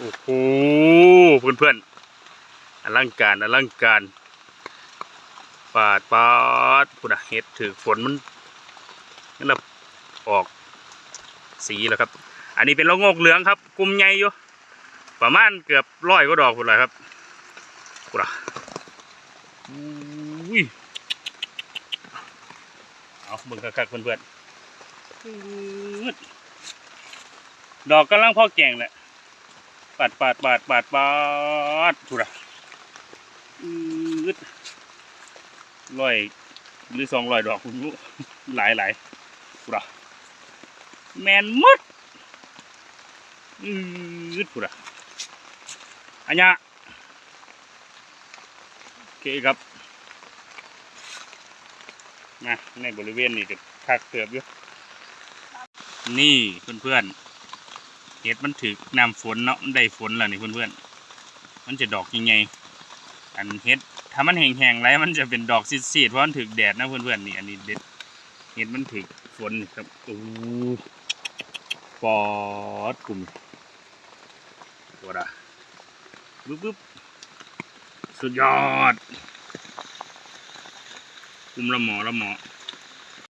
โอ้โหเพื่อนเพื่อนอลังการอลังการ ปาดปาดพุดะเฮ็ดถือฝนมันนั่นแหละออกสีแล้วครับ อันนี้เป็นละโงกเหลืองครับ กลุ่มใหญ่อยู่ประมาณเกือบร้อยก็ดอกพุดละครับพุดะอุ้ยเอาเบิ่งคักๆเพื่อนๆปื๊ดดอกกำลังพอแก่งแหละ ปาดปาดปาดปาดปาดถูกละอืดร้อยหรือสองร้อยดอกคุณรู้หลายหลายถูกละแมนมดอืดถูกละอันยะโอเคครับมาในบริเวณนี้ก็คักเกือบอยู่นี่เพื่อนๆ เห็ดมันถือน้ำฝนเนาะมันได้ฝนแล้วนี่เพื่อนๆ มันจะดอกยังไง อันเห็ดถ้ามันแห้งๆไรมันจะเป็นดอกซีดๆเพราะมันถือแดดนะเพื่อนๆนี่อันนี้เด็ดเห็ดมันถือฝนครับโอ้ปอดกลุ่มตัวละบึ๊บบึ๊บสุดยอดกลุ่มละหมอละหมอ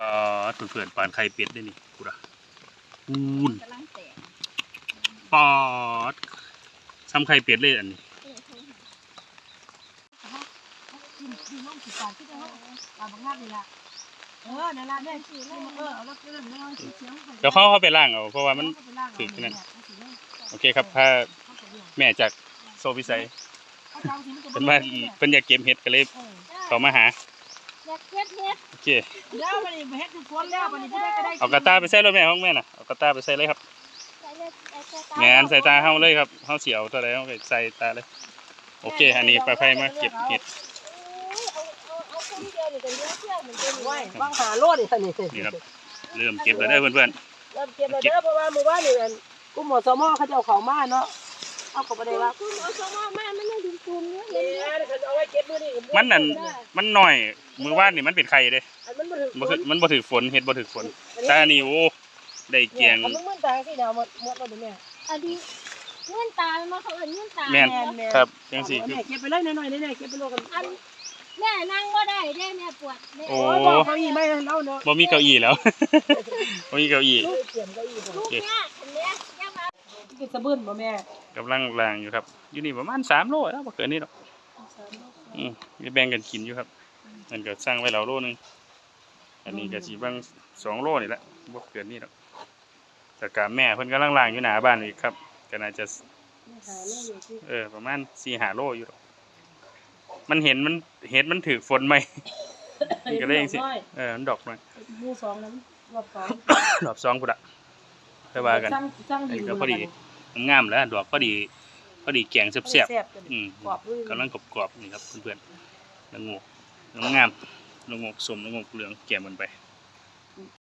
ปอดเพื่อนๆปานไข่เป็ดได้นี่กูละอูนกำลัง ปอดซ้ำไข่เป็ดเลยอันนี้เออโทรหากินกินน้องสิการที่จะเอาปลาบังงานี่ล่ะเออนั่นล่ะแม่สิเออเอาแล้วก็เริ่มแม่เอาเสียงเดี๋ยวเขาเข้าไปล่างเอาเพราะว่ามันถึงนั่นโอเคครับถ้าแม่จากโซฟิไซเป็นว่าเพิ่นอยากเก็บเห็ดก็เลยเขามาหาอยากเฮ็ดเฮ็ดโอเคเดี๋ยวบัดนี้ไปเฮ็ดทุกคนแล้วบัดนี้ผู้ใดก็ได้เอากระตาไปใส่รถแม่ของแม่น่ะเอากระตาไปใส่เลยครับ แม่นใส่ตาเฮาเลยครับเฮาสิเอาตัวใดเฮาก็ใส่ตาเลย โอเค อันนี้ปลาไฟมาเก็บเห็ดเอาเอาเอาคนเดียวนี่ก็เยอะเที่ยวเหมือนกันไว้วางหาโลดนี่ท่านนี่นี่ครับเริ่มเก็บแล้วเด้อเพื่อนเริ่มเก็บแล้วเด้อเพราะว่าหมู่บ้านนี่อันกุมหมอสมอเขาจะเอาเข้ามาเนาะเอาก็บ่ได้ว่าคุณเอาสมอมามันยังดึงตูมเนื้อนี่อันเขาเอาไว้เก็บมื้อนี้ก็ๆมันนั่นมันหน่อยมือว่านนี่มันเป็นไข่เด้อันมันบ่ถึงบ่คือมันบ่ถือฝนเห็ดบ่ถือฝนแต่อันนี้โอ้ ได้เกียง มันมึนตาสิเดี๋ยวหมดหมดแล้วแม่อันนี้เงื่อนตามันมาเขาเอิ้นเงื่อนตาแม่นเนาะครับจังซี่คือแม่เก็บไปเลยหน่อยๆนี่ๆเก็บไปโลกันอันแม่นั่งบ่ได้เด้แม่ปวดแม่โอ้โอ้ยบอกเขาอีกไหมเล่าเนาะบ่มีเก้าอี้แล้ว บ่มีเก้าอี้ลูกเตรียมเก็อีกบ่ลูกยากอันเนี้ยยากมากินสะบึ้นบ่แม่กำลังล่างอยู่ครับ อยู่นี่ประมาณสามโลแล้วบ่เกินนี้หรอกอืมมีแบ่งกันกินอยู่ครับนั่นก็สั่งไว้แล้วโลนึงอันนี้ก็สิบางสองโลนี่แหละบ่เกินนี้หรอก แต่กาแม่เพิ่นกำลังล่างอยู่หน้าบ้านอีกครับก็น่าจะหาแม่อยู่ที่เออประมาณสี่หาโลอยู่หรอกมันเห็นมันเห็นมันถือฝนไหมมันก็เลยจังสิเออมันดอกมาหมู่สองนั้นรอบสองดอกสองพุ่นละไปว่ากันสร้างสร้างอันดินี้นก็พอดีงามๆแล้วดอกพอดีพอดีแกงแซ่บแซ่บๆอืมกรอบด้วยกำลังกรอบๆนี่ครับเพื่อนๆละโงกงามๆละโงกสมละโงกเหลืองแกมกันไป